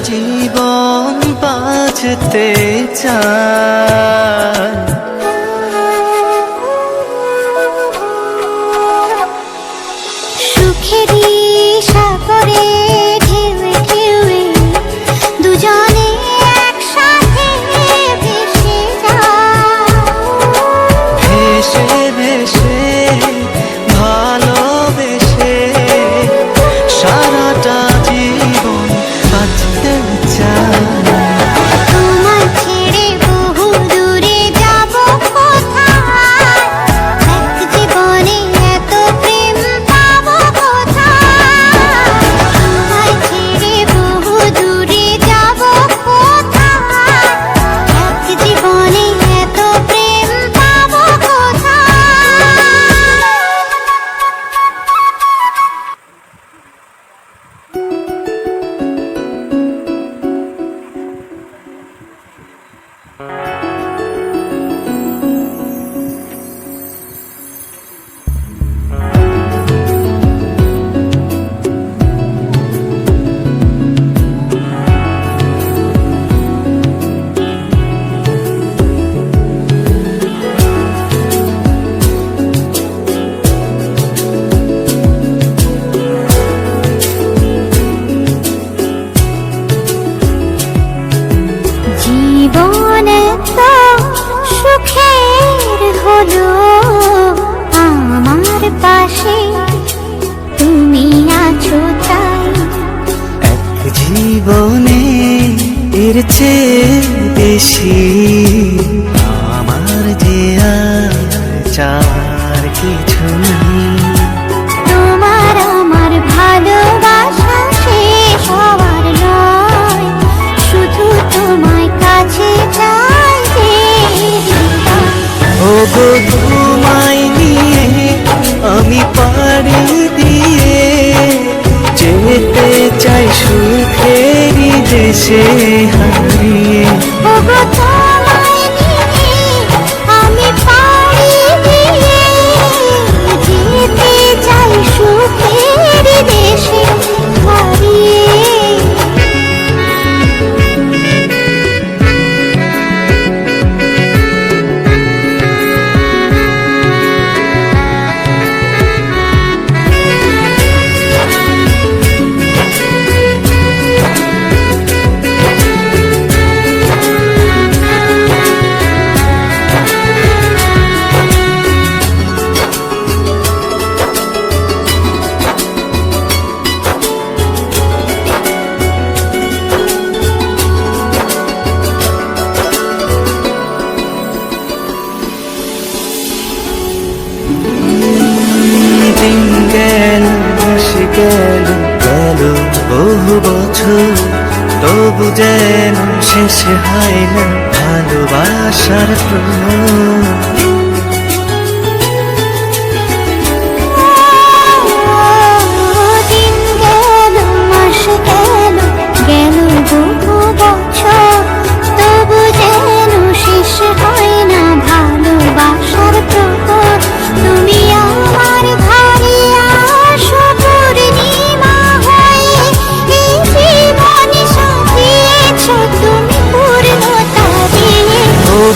জীবন বাঁচতে চায় সে হারিয়ে গেল গেল বহু বছর। তবু যেন শেষ হয় না ভালোবাসার প্রণয়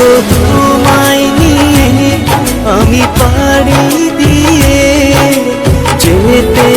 তো তোমায় নিয়ে আমি পারি দিয়ে যেতে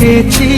দেখেছি।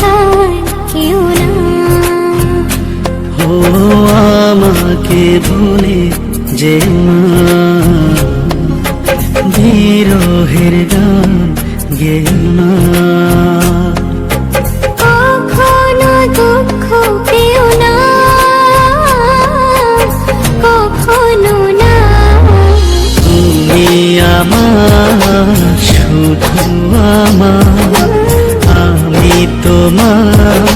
তার কেউ না ও আমাকে ভুলে যে মা গান গে না তুমি আমার শুধু আমার আমি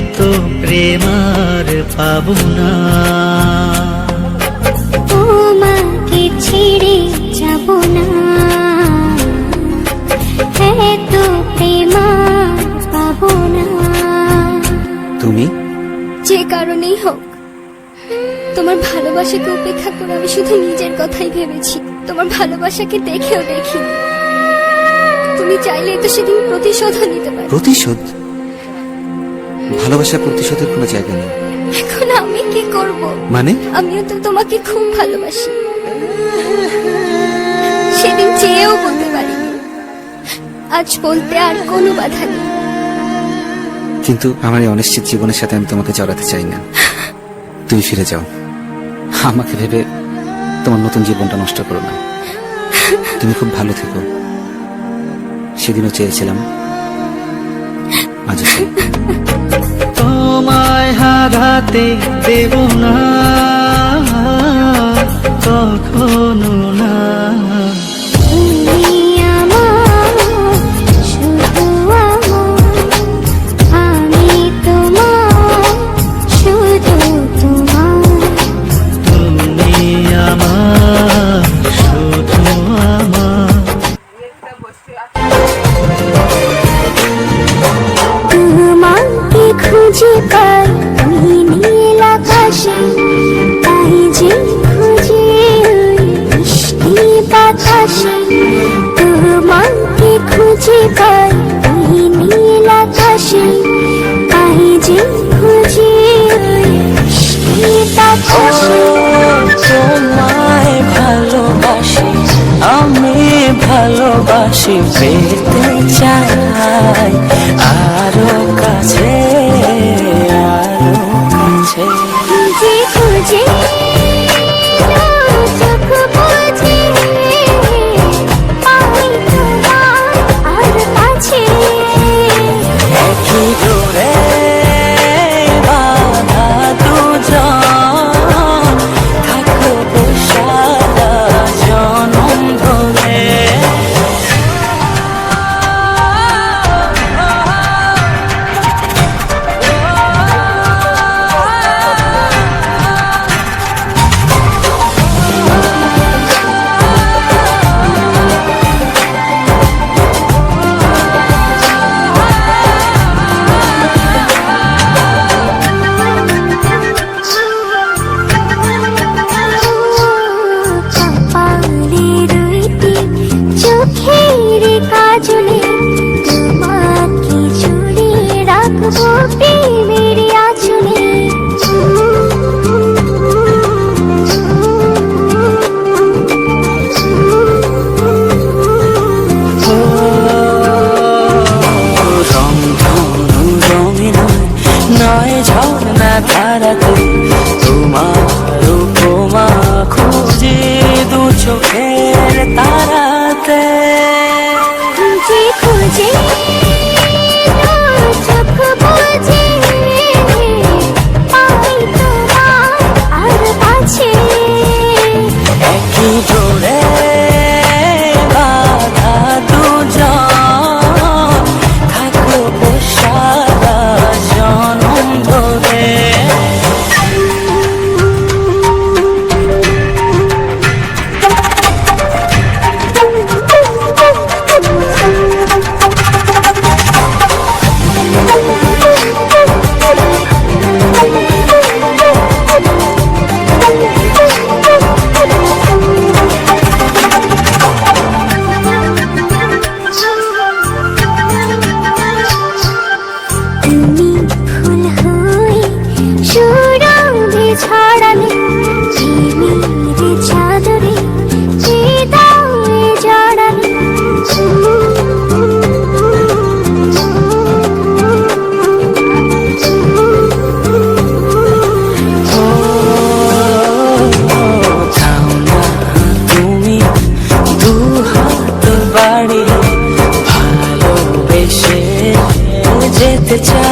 তো প্রেমার পাবো না তোমাকে ছেড়ে যাব না? এত প্রেম পাবো না তুমি? যে কারণেই হোক তোমার ভালোবাসাকে উপেক্ষা করে আমি শুধু নিজের কথাই ভেবেছি। তোমার ভালোবাসাকে দেখেও দেখিনি। তুমি চাইলে তো সেদিন প্রতিশোধও নিতে পারো। প্রতিশোধ? ভালোবাসার প্রতিশোধের কোনো জায়গা নেই। এখন আমি কি করব? মানে? আমিও তো তোমাকে খুব ভালোবাসি। সেদিন চেয়েও বলতে পারিনি। আজ বলতে আর কোনো বাধা নেই। কিন্তু আমার এই অনিশ্চিত জীবনের সাথে আমি তোমাকে জড়াতে চাই না। তুমি ফিরে যাও। আমাকে ভেবে তোমার নতুন জীবনটা নষ্ট করো না। তুমি খুব ভালো থেকো। সেদিনও চেয়েছিলাম। আজও চাই। তোমায় হারাতে দেব না কখনো না। তোমার রূপমা খুঁজে দু চোখের তারাতে। যেতে চাই তোমাতে